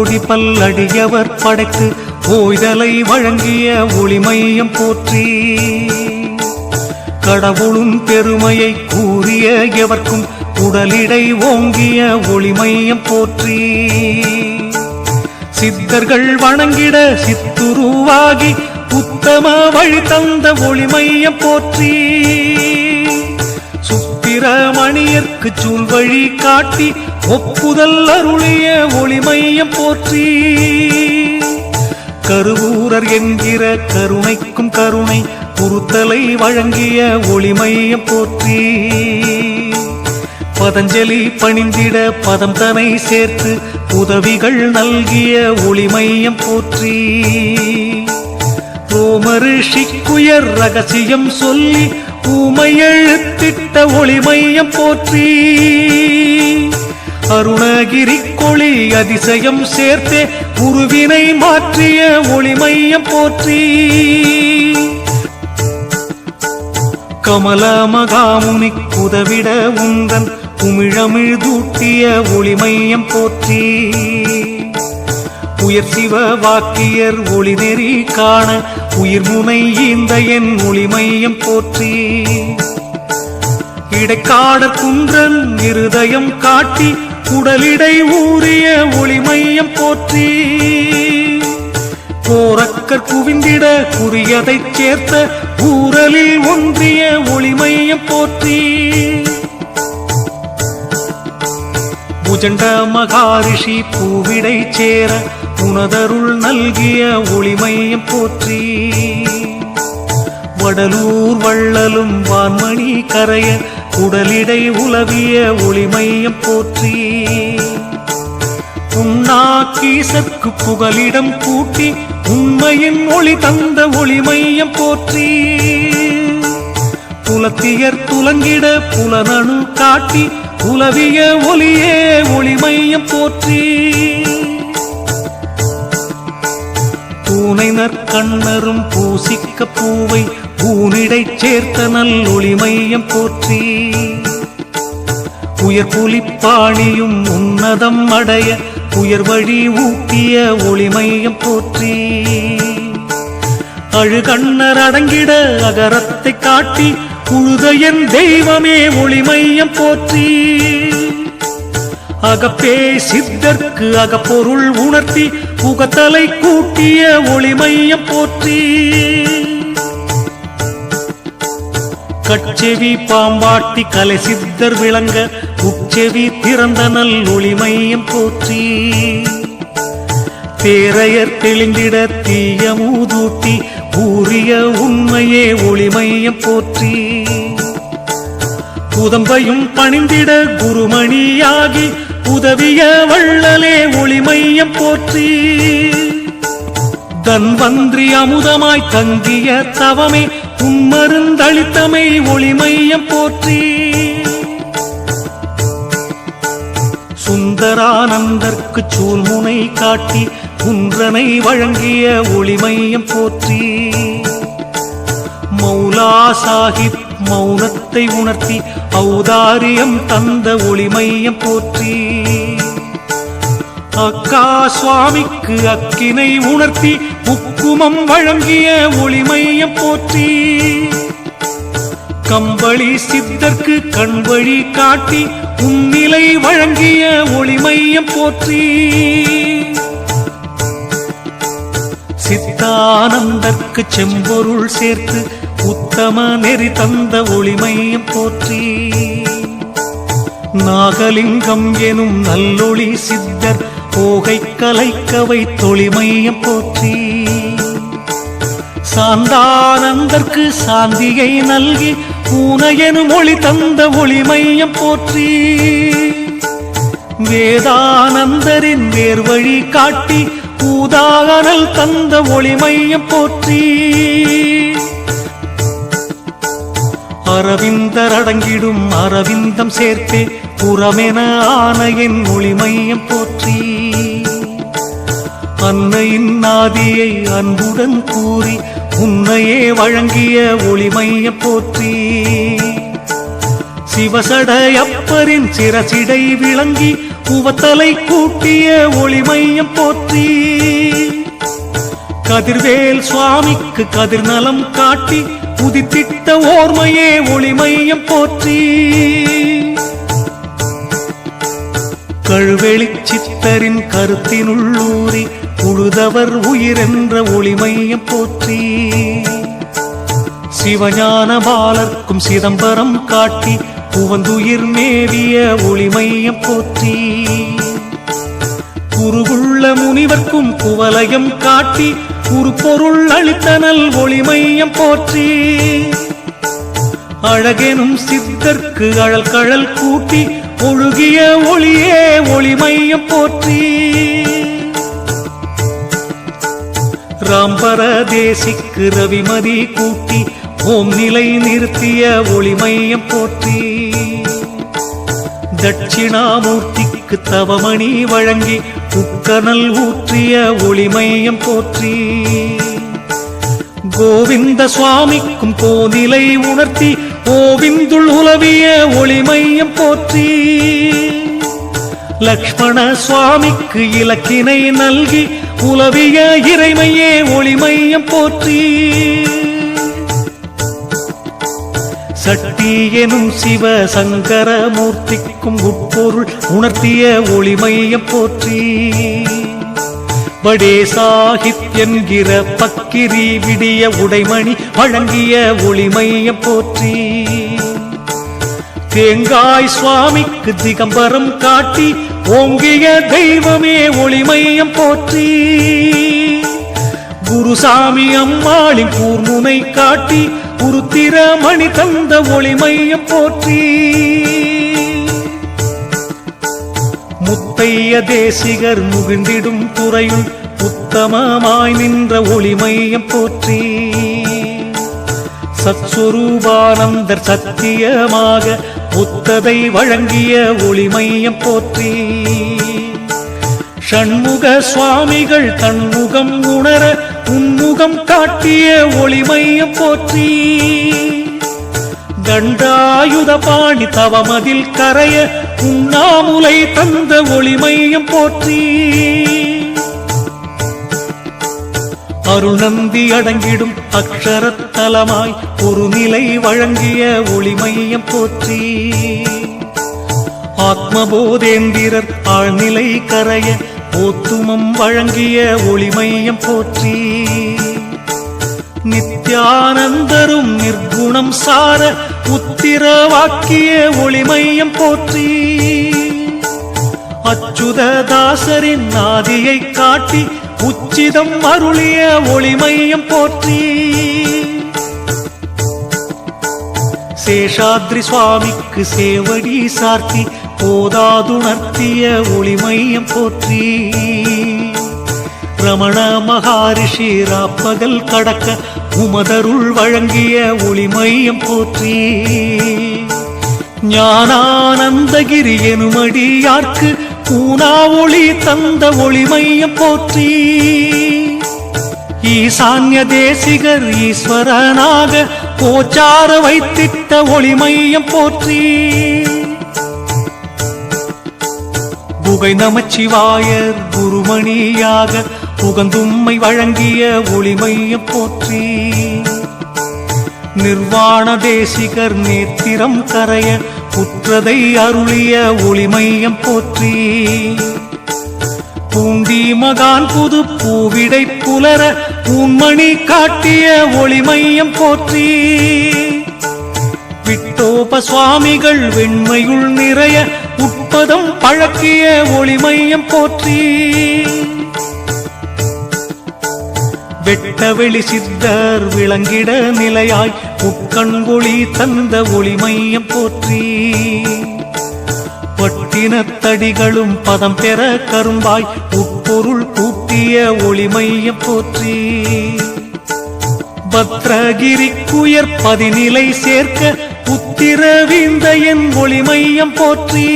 கோடி பல்லடியவர் படைத்து ஓய்தலை வழங்கிய ஒளிமையம் போற்றி. கடவுளும் பெருமையை கூறிய எவர்க்கும் உடலிடை ஓங்கிய ஒளிமையம் போற்றி. சித்தர்கள் வணங்கிட சித்துருவாகி உத்தம வழி தந்த ஒளிமையம் போற்றி. சிரமணியர்க்கு சூழ் வழி காட்டி ஒப்புதல் அருளிய ஒளிமையம் போற்றி. கருவூரர் என்கிற கருணைக்கும் கருணை குருத்தலை வழங்கிய ஒளிமையம் போற்றி. பதஞ்சலி பணிந்திட பதம் தனை சேர்த்து உதவிகள் நல்கிய ஒளிமையம் போற்றி. ரோமரிஷிக்குயர் ரகசியம் சொல்லி ஊமையெழுத்திட்ட ஒளிமையம் போற்றி. அருணகிரி கொளி அதிசயம் சேர்த்தே உருவினை மாற்றிய ஒளிமையம் போற்றி. கமல மகாமுனி உதவிட உந்தன் குமிழமிழ் தூட்டிய ஒளிமையம் போற்றி. உயர் சிவ வாக்கியர் ஒளி நெறி காண உயிர் முனை இந்த என் மொழிமையம் போற்றி. இடைக்காடர் குன்றன் இருதயம் காட்டி உடலிடை ஊறிய ஒளிமையம் போற்றி. போரக்கற் குவிந்திட குறியதைச் சேர்த்த ஊரலில் ஒன்றிய ஒளிமையம் போற்றி. புஜண்ட மகாரிஷி பூவிடை சேர உனதருள் நல்கிய ஒளிமையம் போற்றி. வடலூர் வள்ளலும் வான்மணி கரைய உடலிடை உலவிய ஒளிமையம் போற்றி. உன்னாக்கீசற்கு புகலிடம் கூட்டி உண்மையின் ஒளி தந்த ஒளிமையம் போற்றி. புலத்தியர் துலங்கிட புலனணு காட்டி உலவிய ஒளியே ஒளிமையம் போற்றி. பூனை நற்கண்ணரும் பூசிக்க பூவை பூனிடை சேர்த்த நல்லொளி மையம் போற்றி. உயர் புலிப்பாணியும் உன்னதம் அடைய உயர் வழி ஊட்டிய ஒளிமையம் போற்றி. அழுகண்ணர் அடங்கிட அகரத்தை காட்டி உழுதையன் தெய்வமே ஒளிமையம் போற்றி. அகப்பே சித்தர்க்கு அகப்பொருள் உணர்த்தி புகத்தலை கூட்டிய ஒளிமையம் போற்றி. கட்செவி பாம்பாட்டி கலை சித்தர் விளங்க உச்செவி திறந்த நல் ஒளிமையம் போற்றி. தேரையர் தெளிந்திட தீய மூதூட்டி கூறிய உண்மையே ஒளிமையம் போற்றி. புதம்பையும் பணிந்திட குருமணியாகி உதவிய வள்ளலே ஒளிமையம் போற்றி. தன்வந்திரி அமுதமாய் தங்கிய தவமே உம்மருந்தளித்தமை ஒளிமையம் போற்றி. சுந்தரானந்தர்க்கு சூழ்முனை காட்டி குன்றனை வழங்கிய ஒளிமையம் போற்றி. மௌலா சாஹிப் மௌனத்தை உணர்த்தி ஔதாரியம் தந்த ஒளிமையம் போற்றி. அக்கா சுவாமிக்கு அக்கினை உணர்த்தி உக்குமம் வழங்கிய ஒளிமையம் போற்றி. கம்பளி சித்தர்க்கு கண்வழி காட்டி உன்னிலை வழங்கிய ஒளிமையம் போற்றி. சித்தானந்தற்கு செம்பொருள் சேர்த்து உத்தம நெறி தந்த ஒளிமையம் போற்றி. நாகலிங்கம் எனும் நல்லொளி சித்தர் போகை கலைக்கவை தொழிமையம் போற்றி. சாந்தானந்தற்கு சாந்தியை நல்கி பூனையெனும் ஒளி தந்த ஒளிமையம் போற்றி. வேதானந்தரின் வேர்வழி காட்டி பூதாகனல் தந்த ஒளிமையம் போற்றி. அரவிந்தர் அடங்கிடும் அரவிந்தம் சேர்த்தே புறமென ஆனையின் மொழிமையம் போற்றி. அன்னையின் நாதியை அன்புடன் கூறி உன்னையே வழங்கிய ஒளிமையம் போற்றி. சிவசடையப்பரின் சிரசிடை விளங்கி உவத்தலை கூட்டிய ஒளிமையம் போற்றி. கதிர்வேல் சுவாமிக்கு கதிர்நலம் காட்டி உதித்திட்ட ஓர்மையே ஒளிமையம் போற்றி. கழுவெளி சித்தரின் கருத்தினுள்ளூரி உழுதவர் உயிரென்ற ஒளிமையம் போற்றி. சிவஞான பாலர்க்கும் சிதம்பரம் காட்டி புவந்துயிர் மேவிய ஒளிமையம் போற்றி. குருவுள்ள முனிவர்க்கும் குவலயம் காட்டி குரு அளித்தனல் ஒளிமையம் போற்றி. அழகெனும் சித்தற்கு அழல் கழல் கூட்டி ஒழுகிய ஒளியே ஒளிமையம் போற்றி. ராம்பர தேசிக்கு ரவிமதி கூட்டி ஓம் நிலை நிறுத்திய ஒளிமையம் போற்றி. தட்சிணாமூர்த்திக்கு தவமணி வழங்கி புக்கனல் ஊற்றிய ஒளிமையம் போற்றி கோவிந்த சுவாமிக்கும் கோநிலை உணர்த்தி கோவிந்துள் உலவிய ஒளிமையம் போற்றி. லக்ஷ்மண சுவாமிக்கு இலக்கினை நல்கி உலவிய இறைமையே ஒளிமையம் போற்றி. சட்டி எனும் சிவ சங்கர மூர்த்திக்கும் உட்பொருள் உணர்த்திய ஒளிமையம் போற்றி. வடே சாஹிப் என்கிற பக்கிரி விடிய உடைமணி வழங்கிய ஒளிமையம் போற்றி. தேங்காய் சுவாமிக்கு திகம்பரம் காட்டி ஓங்கிய தெய்வமே ஒளிமையம் போற்றி. குருசாமி அம்மாளின் கூர்முனை காட்டி உருத்திர மணி தந்த ஒளிமையம் போற்றி. முத்தைய தேசிகர் முகிழ்ந்திடும் துறையுள் உத்தமமாய் நின்ற ஒளிமையம் போற்றி. சத்ஸ்வரூபானந்தர் சத்தியமாக புத்ததை வழங்கிய ஒளிமையம் போற்றி. ஷண்முக சுவாமிகள் தன்முகம் உணர உன்முகம் காட்டிய ஒளிமையம் போற்றி. தண்டாயுத பாணி தவமதில் கரைய உண்ணாமுலை தந்த ஒளிமையம் போற்றி. அருணந்தி அடங்கிடும் அக்ஷரத்தலமாய் ஒரு நிலை வழங்கிய ஒளிமையம் போற்றி. ஆத்மபோதேந்திரர் ஆழ்நிலை கரைய ஓத்துமம் வழங்கிய ஒளிமையம் போற்றி. நித்யானந்தரும் நிர்குணம் சார உத்திரவாக்கிய ஒளிமையம் போற்றி. அச்சுததாசரின் நாதியை காட்டி உச்சிதம் அருளிய ஒளிமையம் போற்றி. சேஷாத்ரி சுவாமிக்கு சேவடி சார்த்தி போதாதுணர்த்திய ஒளிமையம் போற்றி. ரமண மகாரிஷி ராப்பகல் கடக்க உமதருள் வழங்கிய ஒளிமையம் போற்றி. ஞானானந்தகிரி எனுமடியார்க்கு பூனா ஒளி தந்த ஒளிமையம் போற்றி. ஈசான்ய தேசிகர் ஈஸ்வரனாக போச்சார வைத்திட்ட ஒளிமையம் போற்றி. புகை நமச்சிவாயர் குருமணியாக புகந்தும்மை வழங்கிய ஒளிமையம் போற்றி. நிர்வாண தேசிகர் நேத்திரம் கரைய புற்றதை அருளிய ஒளிமையம் போற்றி. பூண்டி மகான் புது பூவிடை புலர பூன்மணி காட்டிய ஒளிமையம் போற்றி. விட்டோப சுவாமிகள் வெண்மையுள் நிறைய உட்பதம் பழக்கிய ஒளிமையம் போற்றி. வெட்ட வெளி சித்தர் விளங்கிட நிலையாய் உட்கண்கொழி தந்த ஒளிமையம் போற்றி. பட்டினத்தடிகளும் பதம் பெற கரும்பாய் உட்பொருள் கூட்டிய ஒளிமையம் போற்றி. பத்ரகிரிக்குயர் பதிநிலை சேர்க்க உத்திரவிந்தையன் ஒளிமையம் போற்றி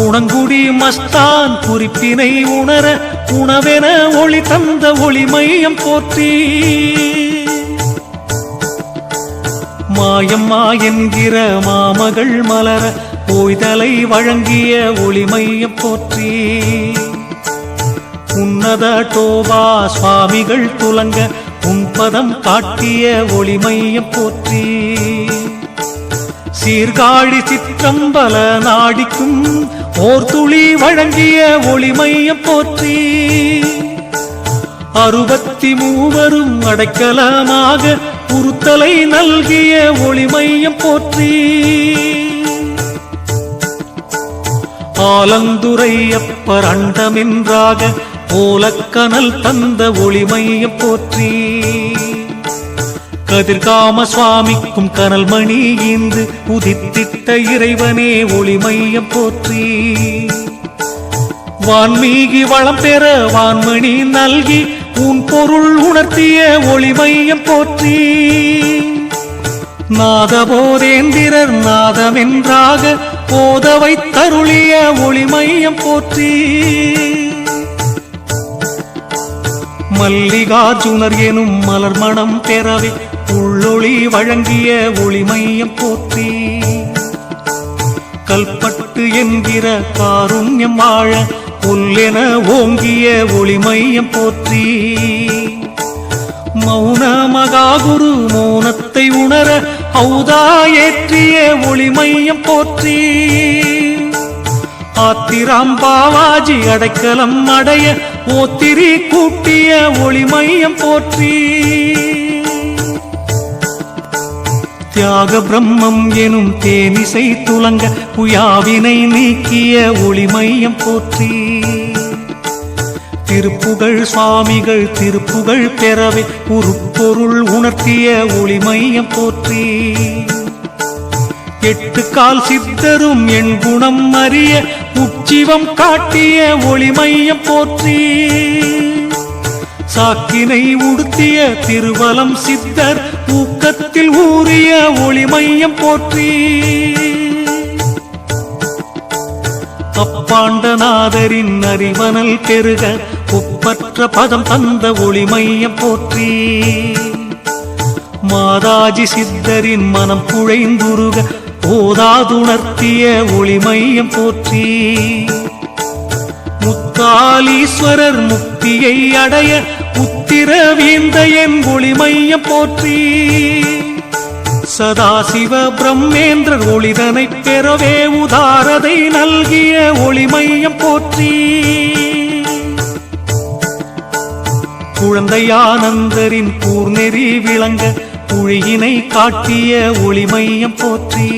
உணங்குடி மஸ்தான் குறிப்பினை உணர உணவென ஒளி தந்த ஒளிமையம் போற்றி. மாயம்மா என்கிற மாமகள் மலர ஓய்தலை வழங்கிய ஒளிமையம் போற்றி. உன்னத டோபா சுவாமிகள் துலங்க உன்பதம் காட்டிய ஒளிமையம் போற்றி. சீர்காழி சிற்றம்பல நாடிக்கும் ஓர் துளி வழங்கிய ஒளிமையம் போற்றி. அறுபத்தி மூவரும் அடைக்கலமாக உறுத்தலை நல்கிய ஒளிமையம் போற்றி. ஆலந்துரை அப்பர் அண்டமென்றாக ஓலக்கனல் தந்த ஒளிமையம் போற்றி. கதிர்காம சுவாமிக்கும் கனல் மணி இந்து உதித்திட்ட இறைவனே ஒளிமையம் போற்றி. வான்மீகி வளம் பெற வான்மணி நல்கி உன் பொருள் உணர்த்திய ஒளிமையம் போற்றி. நாதபோதேந்திரர் நாதமென்றாக போதவை தருளிய ஒளிமையம் போற்றி. மல்லிகார்ஜுனர் எனும் மலர் மணம் பெறவே உள்ளொளி வழங்கிய ஒளிமையம் போற்றி. கல்பட்டு என்கிற காருண்யம் வாழ புல்லென ஓங்கிய ஒளிமையம் போற்றி. மௌன மகாகுரு மௌனத்தை உணர ஔதா ஏற்றிய ஒளிமையம் போற்றி. ஆத்திராம் பாவாஜி அடைக்கலம் அடைய போத்திரி கூட்டிய ஒளிமையம் போற்றி. தியாக பிரம்மம் எனும் தேனிசை துலங்க புயாவினை நீக்கிய ஒளிமையம் போற்றி. திருப்புகழ் சுவாமிகள் திருப்புகழ் பெறவே உருப்பொருள் உணர்த்திய ஒளிமையம் போற்றி. எட்டு கால் சித்தரும் என் குணம் அறிய உச்சிவம் காட்டிய ஒளிமையம் போற்றி. சாக்கினை உடுத்திய திருவலம் சித்தர் ஊக்கத்தில் ஊறிய ஒளிமையம் போற்றி. அப்பாண்டநாதரின் அறிவனல் பெருக ஒப்பற்ற பதம் தந்த ஒளிமையம் போற்றி. மாதாஜி சித்தரின் மனம் குழைந்துருக போதாதுணர்த்திய ஒளிமையம் போற்றி. முத்தாலீஸ்வரர் முக்தியை அடைய உத்திர என் ஒளிமையம் போற்றி. சதாசிவ பிரம்மேந்திரர் ஒளிதனை பெறவே உதாரதை நல்கிய ஒளிமையம் போற்றி. குழந்தையானந்தரின் கூர்நெறி விளங்க புழியினை காட்டிய ஒளிமையம் போற்றி.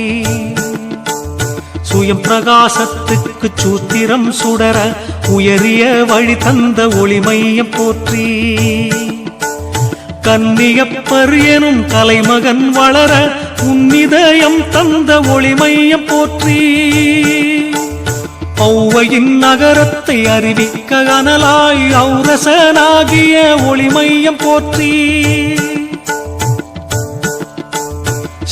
சுயம் பிரகாசத்துக்கு சூத்திரம் சுடர உயரிய வழி தந்த ஒளிமையம் போற்றி. கன்னியப்பர் எனும் கலைமகன் வளர உன்னிதயம் தந்த ஒளிமையம் போற்றி. ஔவையின் நகரத்தை அறிவிக்க அனலாய் ஔரசனாகிய ஒளிமையம் போற்றி.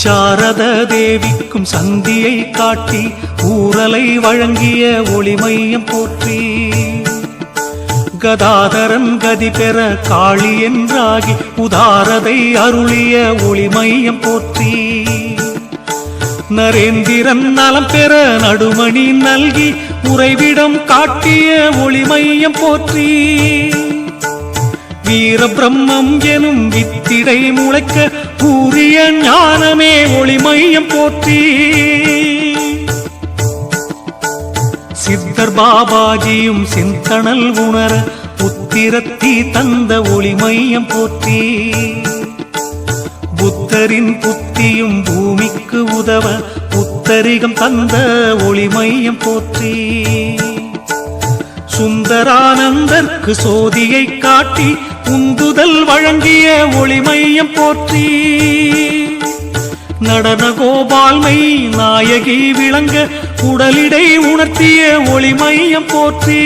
சாரத தேவிக்கும் சந்தியை காட்டி ஊரலை வழங்கிய ஒளிமையம் போற்றி. கதாதரன் கதி பெற காளி என்றாகி உதாரதை அருளிய ஒளிமையம் போற்றி. நரேந்திரன் நலம் பெற நடுமணி நல்கி உறைவிடம் காட்டிய ஒளிமையம் போற்றி. வீர பிரம்மம் எனும் வித்திடை முளைக்க கூறிய ஞானமே ஒளிமையம் போற்றி. சித்தர் பாபாஜியும் சிந்தனல் உணர புத்திரத்தி தந்த ஒளிமையம் போற்றி. புத்தரின் புத்தியும் பூமிக்கு உதவ புத்தரிகம் தந்த ஒளிமையம் போற்றி. சுந்தரானந்தர்க்கு சோதியை காட்டி உந்துதல் வழங்கிய ஒளிமையம் போற்றி. நடன கோபால்மை நாயகி விளங்க உடலிடை உணர்த்திய ஒளிமையம் போற்றி.